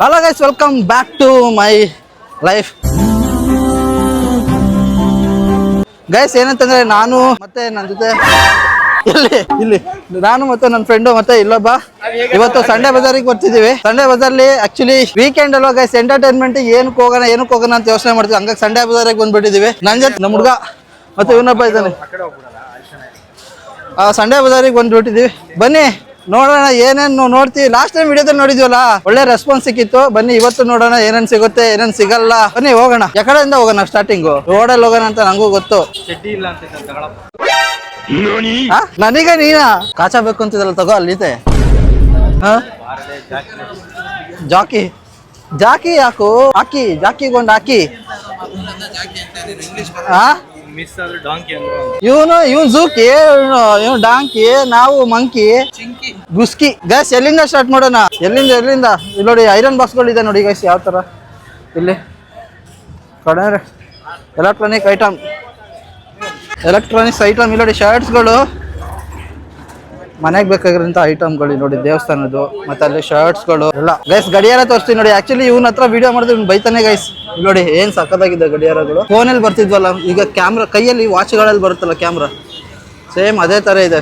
Hello guys welcome back to my life guys ಏನಂತಂದ್ರೆ ನಾನು ಮತ್ತೆ ನನ್ನ ಜೊತೆ ಇಲ್ಲಿ ಇಲ್ಲಿ. ನಾನು ಮತ್ತೆ ನನ್ನ ಫ್ರೆಂಡು ಮತ್ತೆ ಇಲ್ಲೊಬ್ಬ. ಇವತ್ತು ಸಂಡೇ ಬಜಾರಿಗೆ ಬರ್ತಿದೀವಿ ಸಂಡೇ ಬಜಾರ್ಲಿ ಆಕ್ಚುಲಿ ವೀಕೆಂಡ್ ಅಲ್ವಾ ಗೈಸ್ ಎಂಟರ್ಟೈನ್ಮೆಂಟ್ ಏನಕ್ಕೆ ಹೋಗೋಣ ಏನಕ್ಕೆ ಹೋಗೋಣ ಅಂತ ಯೋಚನೆ ಮಾಡ್ತೀವಿ. ಹಂಗಾಗಿ ಸಂಡೇ ಬಜಾರಿಗೆ ಬಂದ್ಬಿಟ್ಟಿದೀವಿ ನನ್ನ ಜೊತೆ ನಮ್ಮ ಹುಡುಗ ಮತ್ತೆ ಇವನೊಬ್ಬ ಇದ್ದಾನೆ. ಸಂಡೇ ಬಜಾರಿಗೆ ಬಂದ್ಬಿಟ್ಟಿದೀವಿ ಬನ್ನಿ. ನೋಡೋಣ ಏನೇನು ನೋಡ್ತೀವಿ ಲಾಸ್ಟ್ ಟೈಮ್ ವಿಡಿಯೋದಲ್ಲಿ ನೋಡಿದ್ವಲ್ಲ ಒಳ್ಳೆ ರೆಸ್ಪಾನ್ಸ್ ಸಿಕ್ಕಿತ್ತು. ಬನ್ನಿ ಇವತ್ತು ನೋಡೋಣ ಏನೇನ್ ಸಿಗುತ್ತೆ ಏನೇನ್ ಸಿಗಲ್ಲ. ಬನ್ನಿ ಹೋಗೋಣ. ಯಾಕಡೆಯಿಂದ ಹೋಗೋಣ ಸ್ಟಾರ್ಟಿಂಗು ರೋಡಲ್ಲಿ ಹೋಗೋಣ ಅಂತ ನಂಗೂ ಗೊತ್ತು. ಆ? ನನಗ ನೀನಾ? ಕಾಚಾಬೇಕು ಅಂತಿದಲ್ಲ ತಗೋ ಅಲ್ಲಿದೆ. ಹಾ ಜಾಕಿ ಜಾಕಿ. ಯಾಕು? ಹಾಕಿ ಜಾಕಿಗೊಂದು ಹಾಕಿ. ಹಾ ಮಿಸ್ ಆದ್ರೆ ಡಾಂಕಿ ಅಂದ್ರೆ ಇವನು ಇವನ್ ಜೂಕಿ ಇವನು ಡಾಂಕಿ ನಾವು ಮಂಕಿ ಗುಸ್ಕಿ ಗ್ಯಾಸ್ ಎಲ್ಲಿಂದ ಸ್ಟಾರ್ಟ್ ಮಾಡೋಣ? ಎಲ್ಲಿಂದ ಎಲ್ಲಿಂದ? ಇಲ್ಲಿ ನೋಡಿ ಐರನ್ ಬಾಕ್ಸ್ಗಳಿದೆ ನೋಡಿ ಗೈಸ್ ಯಾವ ಥರ ಇಲ್ಲಿ. ಕಡೆ ಎಲೆಕ್ಟ್ರಾನಿಕ್ ಐಟಮ್ ಎಲೆಕ್ಟ್ರಾನಿಕ್ಸ್ ಐಟಮ್ ಇಲ್ಲಿ ನೋಡಿ ಶರ್ಟ್ಸ್ಗಳು ಮನೆಗೆ ಬೇಕಾಗಿರೋಂಥ ಐಟಮ್ಗಳು ನೋಡಿ ದೇವಸ್ಥಾನದ್ದು ಮತ್ತೆ ಅಲ್ಲಿ ಶರ್ಟ್ಸ್ಗಳು ಎಲ್ಲ. ಗೈಸ್ ಗಡಿಯಾರ ತೋರಿಸ್ತೀನಿ ನೋಡಿ ಆಕ್ಚುಲಿ ಇವನ ಹತ್ರ ವಿಡಿಯೋ ಮಾಡಿದ್ರೆ ಇವ್ನು ಬೈತಾನೆ ಗೈಸ್ ನೋಡಿ ಏನ್ ಸಕ್ಕತ್ತಾಗಿದೆ ಗಡಿಯಾರಗಳು. ಫೋನಲ್ಲಿ ಬರ್ತಿದ್ವಲ್ಲ ಈಗ ಕ್ಯಾಮ್ರಾ ಕೈಯಲ್ಲಿ ವಾಚ್ಗಳಲ್ಲಿ ಬರುತ್ತಲ್ಲ ಕ್ಯಾಮ್ರಾ ಸೇಮ್ ಅದೇ ತರ ಇದೆ.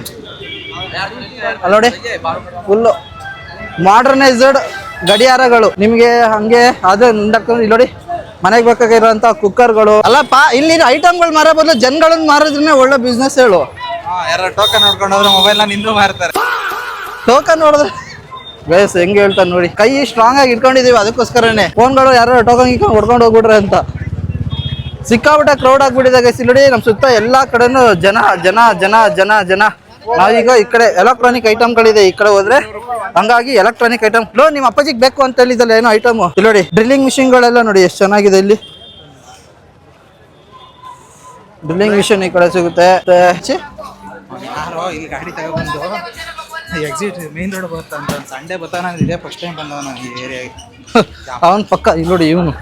ಅಲ್ಲಿ ನೋಡಿ ಫುಲ್ಲು ಮಾಡರ್ನೈಸ್ಡ್ ಗಡಿಯಾರಗಳು. ನಿಮಗೆ ಹಂಗೆ ಅದೇ ಇಲ್ಲಿ ನೋಡಿ ಮನೆಗೆ ಬೇಕಾಗಿರೋಂಥ ಕುಕ್ಕರ್ಗಳು ಅಲ್ಲಪ್ಪ ಇಲ್ಲಿ ಐಟಮ್ಗಳು ಮಾರೋ ಬದಲು ಜನಗಳನ್ನ ಮಾರಿದ್ರೆ ಒಳ್ಳೆ ಬಿಸ್ನೆಸ್ ಹೇಳು. ಯಾರು ಟೋಕನ್ ನೋಡ್ಕೊಂಡು ಹೋದ್ರೆ ಮೊಬೈಲ್ ನಿಂದು ಮಾರ್ತಾರೆ. ಟೋಕನ್ ನೋಡಿದ್ರೆ ಬೇಸ್ ಹೆಂಗ್ ಹೇಳ್ತಾನೆ ನೋಡಿ. ಕೈ ಸ್ಟ್ರಾಂಗ್ ಆಗಿ ಇಟ್ಕೊಂಡಿದೀವಿ ಅದಕ್ಕೋಸ್ಕರನೇ. ಫೋನ್ಗಳು ಯಾರು ಟೋಕನ್ ಇಟ್ಕೊಂಡು ಹೊಡ್ಕೊಂಡು ಹೋಗ್ಬಿಟ್ರೆ ಅಂತ. ಸಿಕ್ಕಾಬಿಟ್ಟ ಕ್ರೌಡ್ ಆಗ್ಬಿಟ್ಟಿದೆ ಗೈಸ್. ನೋಡಿ ನಮ್ಮ ಸುತ್ತ ಎಲ್ಲಾ ಕಡೆನೂ ಜನ ಜನ ಜನ ಜನ ಜನ. ನಾವೀಗ ಈ ಕಡೆ ಎಲೆಕ್ಟ್ರಾನಿಕ್ ಐಟಮ್ಗಳಿದೆ ಈ ಕಡೆ ಹೋದ್ರೆ. ಹಂಗಾಗಿ ಎಲೆಕ್ಟ್ರಾನಿಕ್ ಐಟಮ್ ಲೋ ನಿಮ್ಮ ಅಪ್ಪಾಜಿಗೆ ಬೇಕು ಅಂತ ಹೇಳಿದಲ್ಲ ಏನೋ ಐಟಮ್ ಇಲ್ಲಿ ನೋಡಿ ಡ್ರಿಲ್ಲಿಂಗ್ ಮಿಷಿನ್ಗಳೆಲ್ಲ ನೋಡಿ, ಎಷ್ಟು ಚೆನ್ನಾಗಿದೆ ಇಲ್ಲಿ. ಡ್ರಿಲ್ಲಿಂಗ್ ಮಿಷಿನ್ ಈ ಕಡೆ ಸಿಗುತ್ತೆ. ಎಕ್ಸಿಟ್ ಮೇನ್ ರೋಡ್ ಬರುತ್ತೆ ಅಂತ ಸಂಡೇ ಬರ್ತಾನ ಇದೇ ಫಸ್ಟ್ ಟೈಮ್ ಬಂದವನ ಈ ಏರಿಯಾಗೆ ಅವನ್ ಪಕ್ಕ ಇಲ್ಲಿ ನೋಡಿ ಇವನು.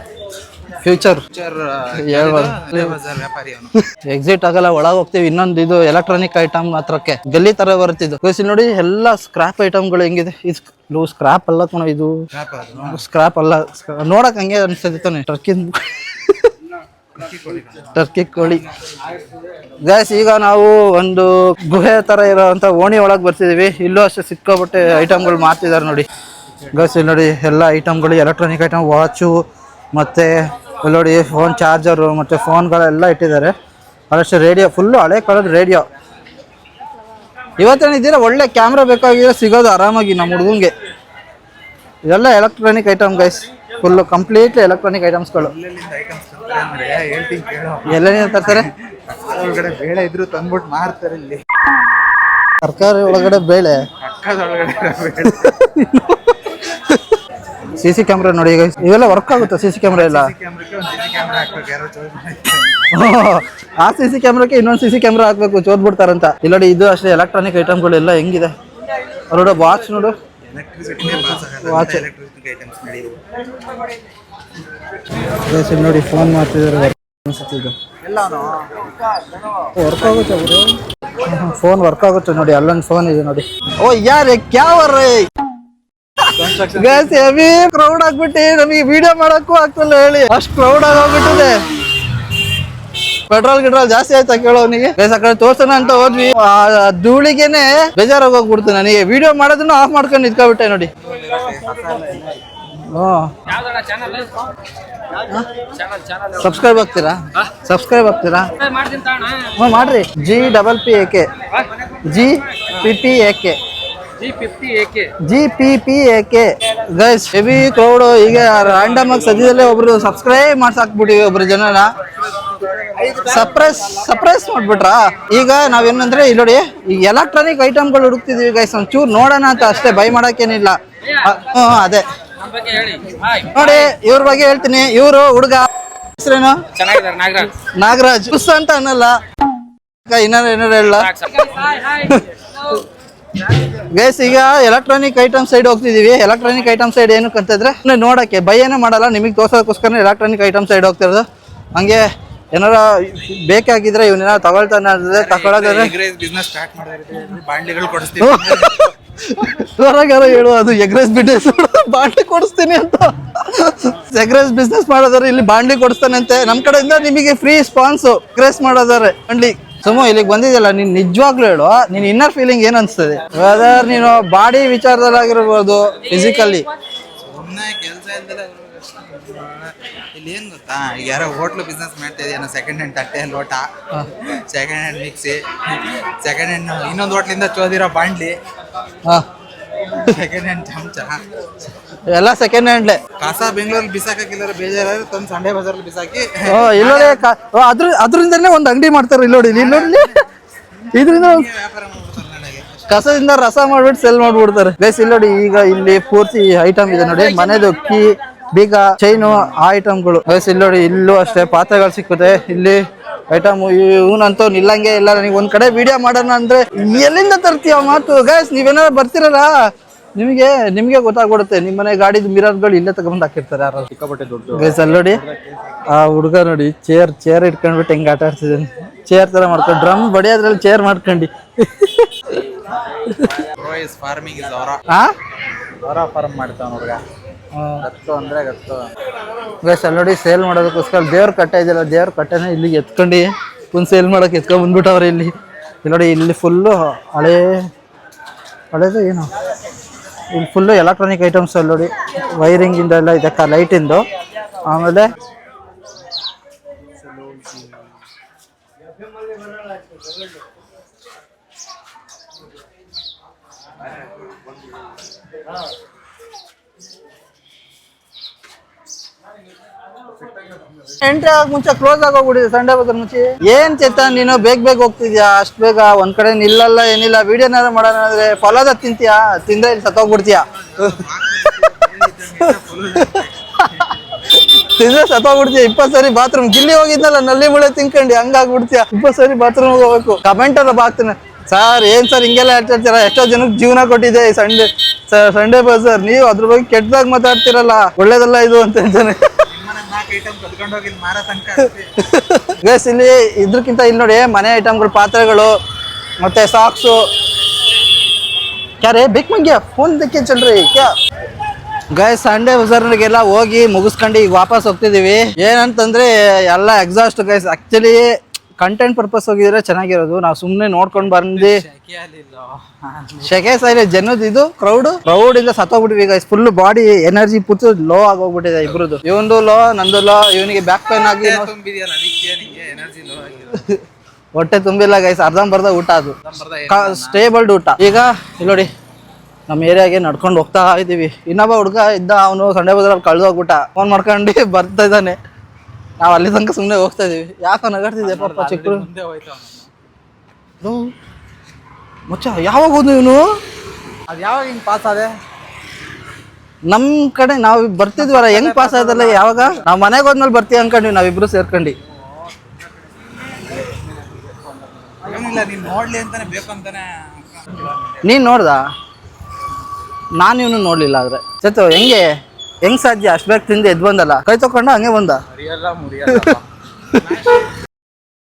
ಫ್ಯೂಚರ್ ವ್ಯಾಪಾರಿ ಅವನು. ಎಕ್ಸಿಟ್ ಆಗಲ್ಲ ಒಳಗೆ ಹೋಗ್ತೀವಿ. ಇನ್ನೊಂದು ಇದು ಎಲೆಕ್ಟ್ರಾನಿಕ್ ಐಟಮ್ ಹತ್ರಕ್ಕೆ. ಗಲ್ಲಿ ತರ ಬರ್ತಿದ್ದು ಕೃಷಿ ನೋಡಿ ಎಲ್ಲ ಸ್ಕ್ರಾಪ್ ಐಟಮ್ಗಳು ಹೆಂಗಿದೆ. ಇದು ಸ್ಕ್ರಾಪ್ ಅಲ್ಲ ಕಣ ಇದು. ಸ್ಕ್ರಾಪ್ ಅಲ್ಲ. ನೋಡಕ್ ಹಂಗೆ ಅನ್ಸ್ತದೆ ತಾನೆ ಟರ್ಕಿನ್ ಟರ್ಕಿ ಕೋಳಿ. ಗ್ಯಾಸ್ ಈಗ ನಾವು ಒಂದು ಗುಹೆ ತರ ಇರೋಂಥ ಓಣಿ ಒಳಗೆ ಬರ್ತಿದೀವಿ. ಇಲ್ಲೂ ಅಷ್ಟೇ ಸಿಕ್ಕಾಪಟ್ಟೆ ಐಟಮ್ಗಳು ಮಾರ್ತಿದ್ದಾರೆ ನೋಡಿ. ಗೈಸ್ ಇಲ್ಲಿ ನೋಡಿ ಎಲ್ಲ ಐಟಮ್ಗಳು ಎಲೆಕ್ಟ್ರಾನಿಕ್ ಐಟಮ್ ವಾಚು ಮತ್ತೆ ಇಲ್ಲಿ ನೋಡಿ ಫೋನ್ ಚಾರ್ಜರು ಮತ್ತೆ ಫೋನ್ಗಳೆಲ್ಲ ಇಟ್ಟಿದ್ದಾರೆ. ಅದಷ್ಟು ರೇಡಿಯೋ ಫುಲ್ಲು ಹಳೆ ಕಾಲದ ರೇಡಿಯೋ ಇವತ್ತೇನಿದ್ದೀರಾ ಒಳ್ಳೆ ಕ್ಯಾಮ್ರಾ ಬೇಕಾಗಿದ್ರೆ ಸಿಗೋದು ಆರಾಮಾಗಿ ನಮ್ಮ ಹುಡುಗಂಗೆ. ಇದೆಲ್ಲ electronic item guys full completely electronic ಐಟಮ್ಸ್ಗಳು ಎಲ್ಲೇನೇನು ತರ್ತಾರೆ ಒಳಗಡೆ ಬೇಳೆ ಇದ್ರು ತಂದ್ಬಿಟ್ಟು ಮಾರ್ತಾರೆ ಇಲ್ಲಿ. ತರಕಾರಿ ಒಳಗಡೆ ಬೇಳೆ. ಸಿ ಸಿ ಕ್ಯಾಮ್ರಾ ನೋಡಿ ಈಗ. ಇವೆಲ್ಲ ವರ್ಕ್ ಆಗುತ್ತೆ ಸಿ ಸಿ ಕ್ಯಾಮ್ರಾ ಎಲ್ಲ. ಆ ಸಿ ಸಿ ಕ್ಯಾಮ್ರಾಕ್ಕೆ ಇನ್ನೊಂದು ಸಿ ಸಿ ಕ್ಯಾಮ್ರಾ ಹಾಕ್ಬೇಕು ಚೋದ್ಬಿಡ್ತಾರಂತ. ಇಲ್ಲ ನೋಡಿ ಇದು ಅಷ್ಟೇ ಎಲೆಕ್ಟ್ರಾನಿಕ್ ಐಟಮ್ಗಳೆಲ್ಲ ಹೆಂಗಿದೆ? ನೋಡು ವಾಚ್ ನೋಡು. ನೋಡಿ ಫೋನ್ ಮಾಡ್ತಿದ್ದಾರೆ ಅನ್ಸುತ್ತಿದ್ದು ವರ್ಕ್ ಆಗುತ್ತೆ ಅವರು. ಫೋನ್ ವರ್ಕ್ ಆಗುತ್ತೆ ನೋಡಿ ಅಲ್ಲೊಂದು ಫೋನ್ ಇದೆ ನೋಡಿ. ಓ ಯಾರೇ ಕ್ಯಾವರ್? ಹೆವಿ ಕ್ರೌಡ್ ಆಗ್ಬಿಟ್ಟು ನಮಗೆ ವಿಡಿಯೋ ಮಾಡಕ್ಕೂ ಆಗ್ತಿಲ್ಲ ಹೇಳಿ. ಅಷ್ಟು ಕ್ರೌಡ್ ಆಗೋಗ್ಬಿಟ್ಟಿದೆ ಪೆಟ್ರೋಲ್ ಗಿಟ್ರೋಲ್ ಜಾಸ್ತಿ ಆಯ್ತಾ ಕೇಳೋ ಅವನಿಗೆ? ಗೈಸ್ ಆ ಕಡೆ ತೋರ್ಸೋಣ ಅಂತ ಹೋದ್ವಿ. ಆ ಧೂಳಿಗೆನೆ ಬೇಜಾರಾಗಿ ಹೋಗ್ಬಿಡ್ತು ನನಗೆ. ವಿಡಿಯೋ ಮಾಡೋದನ್ನ ಆಫ್ ಮಾಡ್ಕೊಂಡು ನಿಂತ್ಕೊಬಿಟ್ಟೆ ನೋಡಿ. ಸಬ್ಸ್ಕ್ರೈಬ್ ಆಗ್ತೀರಾ? ಸಬ್ಸ್ಕ್ರೈಬ್ ಆಗ್ತೀರಾ? ಹ್ಞೂ, ಮಾಡ್ರಿ. G double P A K G P P A K G P P A K guys heavy crowd ಈಗ ರ್ಯಾಂಡಮ್ ಆಗಿ ಸದ್ಯದಲ್ಲೇ ಒಬ್ರು ಸಬ್ಸ್ಕ್ರೈಬ್ ಮಾಡ್ಸಾಕ್ಬಿಟ್ಟಿವಿ ಒಬ್ರು ಜನನ. ಸರ್ಪ್ರೈಸ್ ಸರ್ಪ್ರೈಸ್ ಮಾಡ್ಬಿಟ್ರಾ? ಈಗ ನಾವೇನಂದ್ರೆ ಇಲ್ಲಿ ನೋಡಿ, ಈ ಎಲೆಕ್ಟ್ರಾನಿಕ್ ಐಟಮ್ಗಳು ಹುಡುಕ್ತಿದೀವಿ ಗೈಸ್ ಒಂಚೂರು ನೋಡೋಣ ಅಂತ ಅಷ್ಟೇ ಬೈ ಏನಿಲ್ಲ ಹ್ಞೂ ಅದೇ. ನೋಡಿ, ಇವ್ರ ಬಗ್ಗೆ ಹೇಳ್ತೀನಿ, ಇವರು ಹುಡುಗ, ಹೆಸರೇನು? ನಾಗರಾಜ್. ಪುಸ್ ಅಂತ ಅನ್ನಲ್ಲ. ಏನಾರು ಏನಾರು ಹೇಳ ಗೈಸ್ ಈಗ ಎಲೆಕ್ಟ್ರಾನಿಕ್ ಐಟಮ್ ಸೈಡ್ ಹೋಗ್ತಿದೀವಿ. ಎಲೆಕ್ಟ್ರಾನಿಕ್ ಐಟಮ್ ಸೈಡ್ ಏನಕ್ಕೆ ಅಂತಂದ್ರೆ ನೋಡಕ್ಕೆ ನೋಡಕ್ಕೆ ಏನೂ ಮಾಡಲ್ಲ, ನಿಮಗೆ ತೋರ್ಸೋದಕ್ಕೋಸ್ಕರ ಎಲೆಕ್ಟ್ರಾನಿಕ್ ಐಟಮ್ ಸೈಡ್ ಹೋಗ್ತಿರೋದು. ಹಂಗೆ ಏನಾರ ಬೇಕಾಗಿದ್ರೆ ಇವನೇನಾರ ತಗೊಳ್ತಾನೆ ಅಂದ್ರೆ ತಗೊಳ್ಳೋದಾದ್ರೆ ಬಿಸ್ನೆಸ್ ಸ್ಟಾರ್ಟ್ ಮಾಡಿದ್ರೆ ಬಾಂಡ್ಲಿಗಳು ಕೊಡಿಸ್ತೀವಿ ಹೇಳು ಅದು ಎಗ್ರೆಸ್ ಬಿಸ್ನೆಸ್ ಬಾಂಡ್ಲಿ ಕೊಡಿಸ್ತೀನಿ ಅಂತ. ಎಗ್ರೆಸ್ ಬಿಸ್ನೆಸ್ ಮಾಡೋದಾರೆ ಇಲ್ಲಿ ಬಾಂಡ್ಲಿ ಕೊಡಿಸ್ತಾನೆ ಅಂತೆ. ನಮ್ ಕಡೆಯಿಂದ ನಿಮಗೆ ಫ್ರೀ ಸ್ಪಾನ್ಸು ಎಗ್ರೆಸ್ ಮಾಡೋದಾರೆ ಬಾಂಡ್ಲಿ. ಸುಮ್ಮ ಇಲ್ಲಿಗೆ ಬಂದಿದ್ಯಲ್ಲ ನೀನ್ ನಿಜವಾಗ್ಲೂ ಹೇಳು ನಿನ್ ಇನ್ನರ್ ಫೀಲಿಂಗ್ ಏನು ಅನ್ಸ್ತದೆ? ವೆದರ್ ನೀನು ಬಾಡಿ ವಿಚಾರದಲ್ಲಾಗಿರ್ಬೋದು ಫಿಸಿಕಲಿ ಸುಮ್ಮನೆ ಕೆಲಸ ಇಲ್ಲಿ ಏನ್ ಗೊತ್ತಾ? ಈಗ ಯಾರೋ ಹೋಟ್ಲು ಬಿಸ್ನೆಸ್ ಮಾಡ್ತಾ ಇದೆಯಾ ಸೆಕೆಂಡ್ ಹ್ಯಾಂಡ್ ತಟ್ಟೆ ಲೋಟ second hand mixie second hand ಇನ್ನೊಂದು ಹೋಟ್ಲಿಂದ ಚೋದಿರೋ ಬಾಂಡ್ಲಿ. ಹಾ. ಸೆಕೆಂಡ್ ಹ್ಯಾಂಡ್ ಚಮಚ ಎಲ್ಲ ಸೆಕೆಂಡ್ ಹ್ಯಾಂಡ್ಲೆ ಕಸ ಬೆಂಗಳೂರಲ್ಲಿ ಬಿಸಾಕಿಲ್ಲ ಬೇಜಾರಾದ್ರೆ ತಂದು ಸಂಡೆ ಬಜಾರಲ್ಲಿ ಬಿಸಾಕಿ. ಓ ಇಲ್ಲೋಡಿ ಅದ್ರ ಅದರಿಂದನೇ ಒಂದು ಅಂಗಡಿ ಮಾಡ್ತಾರೆ ಇಲ್ಲೋಡಿ ಇಲ್ಲಿ ನೋಡಿ ಇದರಿಂದ ಒಂದ್ ವ್ಯಾಪಾರ ಮಾಡ್ಬಿಡ್ತಾರೆ ನನಗೆ. ಕಸದಿಂದ ರಸ ಮಾಡ್ಬಿಟ್ಟು ಸೆಲ್ ಮಾಡ್ಬಿಡ್ತಾರೆ. ಬೇಸ್ ಇಲ್ಲೋಡಿ ನೋಡಿ ಈಗ ಇಲ್ಲಿ ಪೂರ್ತಿ ಐಟಮ್ ಇದೆ ನೋಡಿ. ಮನೆದು ಕೀ ಬೀಗ ಚೈನು ಆ ಐಟಮ್ಗಳು ಇಲ್ಲಿ ನೋಡಿ ಇಲ್ಲೂ ಅಷ್ಟೇ ಪಾತ್ರೆಗಳು ಸಿಕ್ಕುತ್ತೆ ಇಲ್ಲಿ ಐಟಮ್ ಇವನಂತೂ ನಿಲ್ಲಂಗೆ ಇಲ್ಲ. ನನಗೆ ಒಂದ್ ಕಡೆ ವಿಡಿಯೋ ಮಾಡೋಣ ಅಂದ್ರೆ ಎಲ್ಲಿಂದ ತರ್ತೀಯ ಮಾತು? ಗೈಸ್ ನೀವೇನಾದ್ರು ಬರ್ತಿರಲ್ಲ? ನಿಮಗೆ ನಿಮಗೆ ಗೊತ್ತಾಗ್ಬಿಡುತ್ತೆ. ನಿಮ್ಮ ಮನೆ ಗಾಡಿದು ಮಿರರ್ಗಳು ಇಲ್ಲೇ ತಗೊಂಡ್ ಹಾಕಿರ್ತಾರೆ ಯಾರು ಸಿಕ್ಕಾಪಟ್ಟೆ ದುಡ್ಡು ಗೈಸ್ ಅಲ್ಲಿ ನೋಡಿ ಆ ಹುಡುಗ ನೋಡಿ ಚೇರ್ ಚೇರ್ ಇಟ್ಕೊಂಡ್ಬಿಟ್ಟು ಹೆಂಗ್ ಆಟ ಆಡ್ತಿದ್ದಾನೆ. ಚೇರ್ ತರ ಮಾಡ್ಕೊಂಡು ಡ್ರಮ್ ಬಡಿಯೋದ್ರಲ್ಲಿ ಚೇರ್ ಮಾಡ್ಕೊಂಡಿ. ಫಾರ್ಮಿಂಗ್ ಮಾಡ್ತಾವ ಹುಡುಗ. ಗತ್ತು ಅಂದ್ರೆ ಗತ್ತು ಅಲ್ಲಿ ನೋಡಿ ಸೇಲ್ ಮಾಡೋದಕ್ಕೋಸ್ಕರ ದೇವ್ರ ಕಟ್ಟೆ ಇದೆಯಲ್ಲ, ದೇವ್ರ ಕಟ್ಟೆನ ಇಲ್ಲಿಗೆ ಎತ್ಕೊಂಡು. ಒಂದು ಸೇಲ್ ಮಾಡೋಕೆ ಎತ್ಕೊಂಡ್ ಬಂದ್ಬಿಟ್ಟವ್ರೆ ಇಲ್ಲಿ. ನೋಡಿ, ಇಲ್ಲಿ ಫುಲ್ಲು ಹಳೆ, ಹಳೇದು ಏನು? ಇಲ್ಲಿ ಫುಲ್ಲು ಎಲೆಕ್ಟ್ರಾನಿಕ್ ಐಟಮ್ಸ್ ಅಲ್ಲಿ ನೋಡಿ ವೈರಿಂಗ್ ಇಂದ ಎಲ್ಲ ಇದಕ್ಕೆ ಲೈಟಿಂದು ಆಮೇಲೆ ಎಂಟ್ರಿ ಆಗ ಮುಂಚೆ ಕ್ಲೋಸ್ ಆಗೋಗ್ಬಿಟ್ಟಿದೆ ಸಂಡೆ ಬದಲ್ ಮುಂಚೆ ಏನ್ ಚೇತ ನೀನು ಬೇಗ ಬೇಗ ಹೋಗ್ತಿದ್ಯಾ? ಅಷ್ಟ್ ಬೇಗ ಒಂದ್ ಕಡೆ ನಿಲ್ಲಲ್ಲ, ಏನಿಲ್ಲ ವಿಡಿಯೋನಾರ ಮಾಡೋಣ ಅಂದ್ರೆ ಫಲದ ತಿಂತೀಯಾ? ತಿಂದ್ರೆ ಇಲ್ಲಿ ಸತ್ತೋಗ್ಬಿಡ್ತೀಯಾ ತಿಂದ್ರೆ ಸತ್ತೋಗ್ಬಿಡ್ತೀಯ ಇಪ್ಪತ್ ಸರಿ ಬಾತ್ರೂಮ್ ಗಿಲ್ಲಿ ಹೋಗಿದ್ನಲ್ಲ, ನಲ್ಲಿ ಮುಳೆ ತಿನ್ಕೊಂಡು ಹಂಗಾಗ್ಬಿಡ್ತೀಯ ಇಪ್ಪತ್ ಸರಿ ಬಾತ್ರೂಮ್ ಹೋಗ್ಬೇಕು. ಕಮೆಂಟ್ ಎಲ್ಲ ಬಾಕ್ತಾನೆ ಸರ್ ಏನ್ ಸರ್ ಹಿಂಗೆಲ್ಲ ಹೇಳ್ತಿರ್ತೀರ? ಎಷ್ಟೋ ಜನಕ್ಕೆ ಜೀವನ ಕೊಟ್ಟಿದೆ ಈ ಸಂಡೇ ಬಸ್ ಸರ್ ನೀವು ಅದ್ರ ಬಗ್ಗೆ ಕೆಟ್ಟದಾಗ ಮಾತಾಡ್ತಿರಲ್ಲ. ಒಳ್ಳೇದಲ್ಲ ಇದು ಅಂತ ಹೇಳ್ತಾನೆ ಗೈಸ್ ಇಲ್ಲಿ ಇದ್ರಕ್ಕಿಂತ ಇಲ್ಲಿ ನೋಡಿ ಮನೆ ಐಟಮ್ಗಳು ಪಾತ್ರೆಗಳು ಮತ್ತೆ ಸಾಕ್ಸು ಯಾರೇ ಬಿಕ್ ಮಂಗ್ಯ ಫೋನ್ ದಕ್ಕೆ ಚಲ್ರಿ ಕ್ಯಾ ಗೈಸ್ ಸಂಡೇ ಬಜಾರ್ಗೆಲ್ಲ ಹೋಗಿ ಮುಗಿಸ್ಕೊಂಡು ಈಗ ವಾಪಸ್ ಹೋಗ್ತಿದೀವಿ ಏನಂತಂದ್ರೆ ಎಲ್ಲ exhaust guys actually content purpose ಹೋಗಿದ್ರೆ ಚೆನ್ನಾಗಿರೋದು. ನಾವು ಸುಮ್ಮನೆ ನೋಡ್ಕೊಂಡು ಬಂದು ಶೆಕೆ ಸೈಲೆ ಜನದ ಇದು ಕ್ರೌಡ್ ಕ್ರೌಡ್ ಇಂದ ಸತ್ತೋಗ್ಬಿಟ್ಟಿವಿ ಈಗ ಫುಲ್ ಬಾಡಿ ಎನರ್ಜಿ ಪುತ್ತು ಲೋ ಆಗೋಗ್ಬಿಟ್ಟಿದೆ ಇಬ್ರದ್ದು ಇವಂದು ಲೋ ನಂದು ಲೋ ಇವನಿಗೆ ಬ್ಯಾಕ್ ಪೇನ್ ಆಗಿ ಹೊಟ್ಟೆ ತುಂಬಿಲ್ಲ ಗೈಸ್ ಅರ್ಧಂಬರ್ಧ ಊಟ ಅದು. ಸ್ಟೇಬಲ್ಡ್ ಊಟ. ಈಗ ಇಲ್ಲಿ ನೋಡಿ ನಮ್ಮ ಏರಿಯಾಗೆ ನಡ್ಕೊಂಡು ಹೋಗ್ತಾ ಇದೀವಿ. ಇನ್ನೊಬ್ಬ ಹುಡುಗ ಇದ್ದ ಅವನು ಸಂಡೆ ಬಜಾರಲ್ಲಿ ಕಳ್ದೋಗ್ಬಿಟ್ಟ. ಫೋನ್ ಮಾಡ್ಕೊಂಡು ಬರ್ತಾ ಇದ್ದಾನೆ. ನಾವು ಅಲ್ಲಿ ತನಕ ಸುಮ್ಮನೆ ಹೋಗ್ತಾ ಇದೀವಿ. ಯಾಕೋ ನಗಾಡ್ತಿದ್ದೆ ಪಾಪ ಮುಂದೆ ಹೋಯ್ತು ಅದು ಮುಚ್ಚ ಯಾವಾಗ ಹೋದ್ನು ಇವನು? ಅದು ಯಾವಾಗ ಹಿಂಗೆ ಪಾಸ್ ಆದೆ? ನಮ್ಮ ಕಡೆ ನಾವು ಬರ್ತಿದ್ವಲ್ಲ ಹೆಂಗ್ ಪಾಸ್ ಆಯ್ತಲ್ಲ ಯಾವಾಗ? ನಾವು ಮನೆಗೆ ಹೋದ್ಮೇಲೆ ಬರ್ತೀವಿ ಅನ್ಕೊಂಡ್ವಿ ನಾವಿಬ್ರು ಸೇರ್ಕೊಂಡು. ಏನಿಲ್ಲ ನೀನು ನೋಡ್ಲಿ ಅಂತಾನೆ ಬೇಕು ಅಂತಾನೆ. ನೀನ್ ನೋಡ್ದ? ನಾನು ಇವನು ನೋಡ್ಲಿಲ್ಲ ಆದ್ರೆ. ಚೇತು ಹೆಂಗೆ? ಹೆಂಗ್ ಸಾಧ್ಯ? ಅಷ್ಟು ಬೇಗ ತಿಂದು ಎದ್ ಬಂದಲ್ಲ? ಕೈ ತಕೊಂಡ ಹಂಗೆ ಬಂದ?